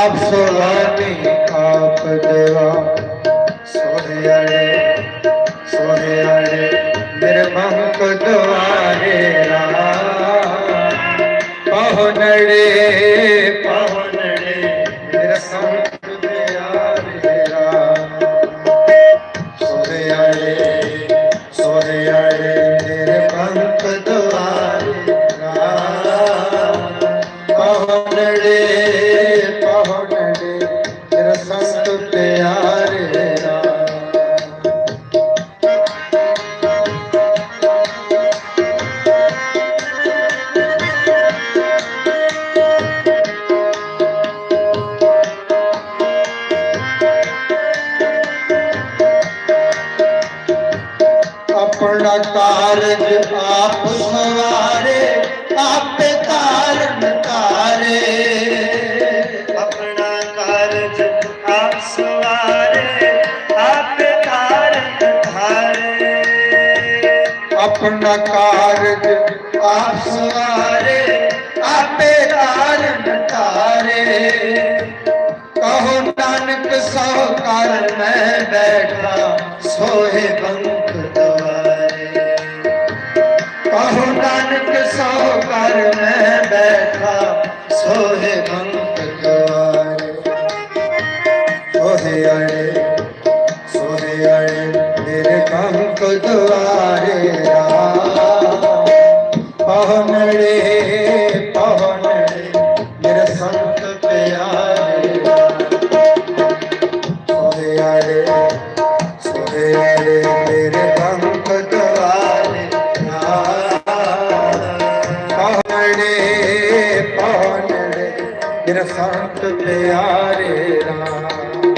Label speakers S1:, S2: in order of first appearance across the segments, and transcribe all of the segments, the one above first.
S1: ਆਪ ਸੁਹਾਣੀ ਆਪ ਦੇਵਾ ਸੋਹਿਆੜੇ ਸੋਹਿਆੜੇ ਮੇਰੇ ਮੰਕ ਦੁਆਰੇ ਰਾਮ ਪਹੁੰਚੜੇ ਪਹੁੰਚੜੇ ਮੇਰੇ ਸੰਤ ਪਿਆਰੇ ਰਾਮ ਸੋਹਿਆੜੇ ਸੋਹਿਆੜੇ ਮੇਰੇ ਮੰਕ ਦੁਆਰੇ ਰਾਮ ਪਹੁੰਚੜੇ ਆਪਣਾ ਕਾਰਜ ਆਪ ਸਵਾਰੇ ਆਪੇ ਕਾਰਨ ਤਾਰੇ।
S2: ਆਪਣਾ ਕਾਰਜ ਆਪ ਸਵਾਰੇ ਆਪੇ ਕਾਰਨ ਧਾਰੇ
S1: ਆਪਣਾ ਕਾਰਜ ਆਪ ਸਵਾਰੇ ਆਪੇ ਕਾਰਨ ਤਾਰੇ। ਕਹੋ ਨਾਨਕ ਸੋ ਕਰ ਮੈਂ ਬੈਠਾ ਸੋਹੇ ਬੰਕ ਨਾਨਕ ਸੋ ਕਰ ਮੈਂ ਮੇਰੇ ਸੰਤ ਪਿਆਰੇ ਰਾਮ।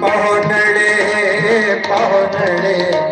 S1: ਪਹੁੰਚੜੇ ਪਹੁੰਚੜੇ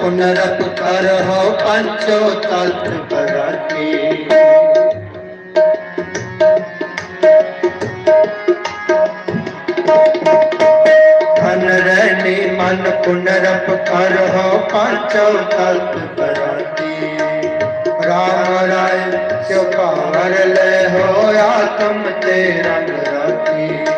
S1: पुनरप करहो पंचो
S2: तत्व प्रगति मन पुनरप कर हो
S1: पंचो तत्व प्रगति राम राय जो ले हो आत्म
S2: तेरा रंग राती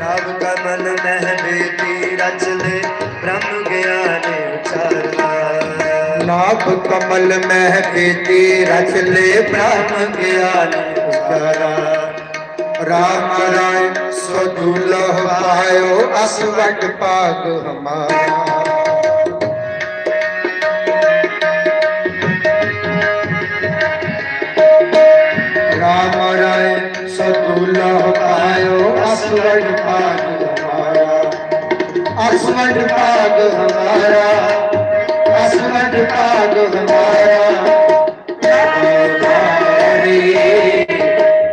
S2: नव कमल मह बेटी रचले ब्रह्म
S1: नव कमल मह बेटी ब्रह्म ज्ञान उछारा राम राय सो पायो, असवट पाग हमारा। पायो असवट पाग हमारा असवट पाग हमारा असवट पाग हमारा हमारी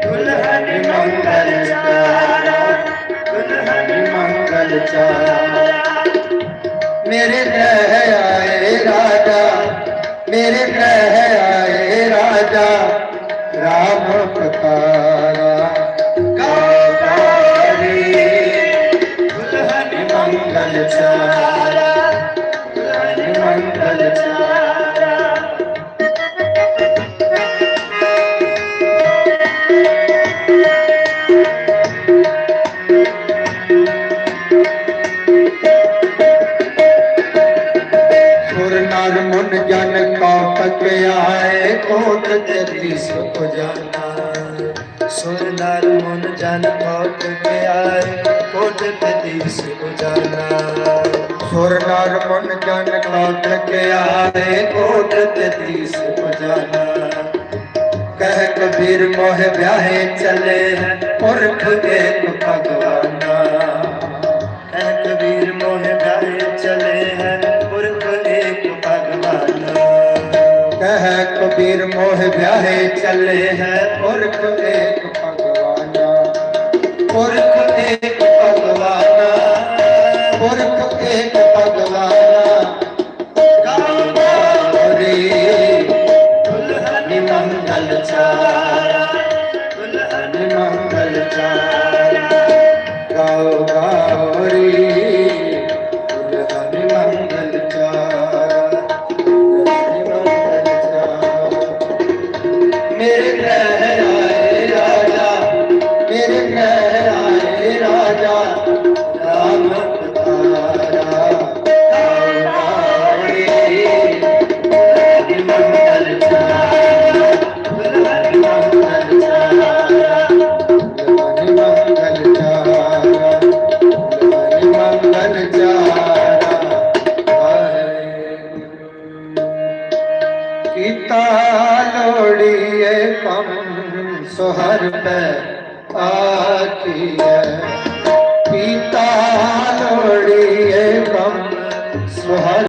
S2: दुल्हन मंगल चारा दुल्हन
S1: मंगल चारा मेरे ग्रह
S2: मंगल चारा दुल्हन मंगल चारा
S1: सुर नर मुन जन कौतक आए कोट जगदीश को जाना।
S2: सुर नर जन कौत के आए कोट ततीस उजाना
S1: सुर नर मुन जन कौतक आए कोट जगदीश को जाना कह कबीर, मोह ब्याहे चले पुरख एक भगवाना।
S2: है कबीर, मोह गाए चले
S1: कह कबीर, मोह ब्याहे चले हैं, पुरख एक
S2: चारा
S1: गाओ गौरी दुल्हन मंगल
S2: ਦਿੱਤਾ ਲੋੜੀਏ
S1: ਪੰਮ ਸੁਹਰ ਪੈ ਆਖੀਐ ਪੀਤਾ ਲੋੜੀਏ ਪੰਮ ਸੁਹਰ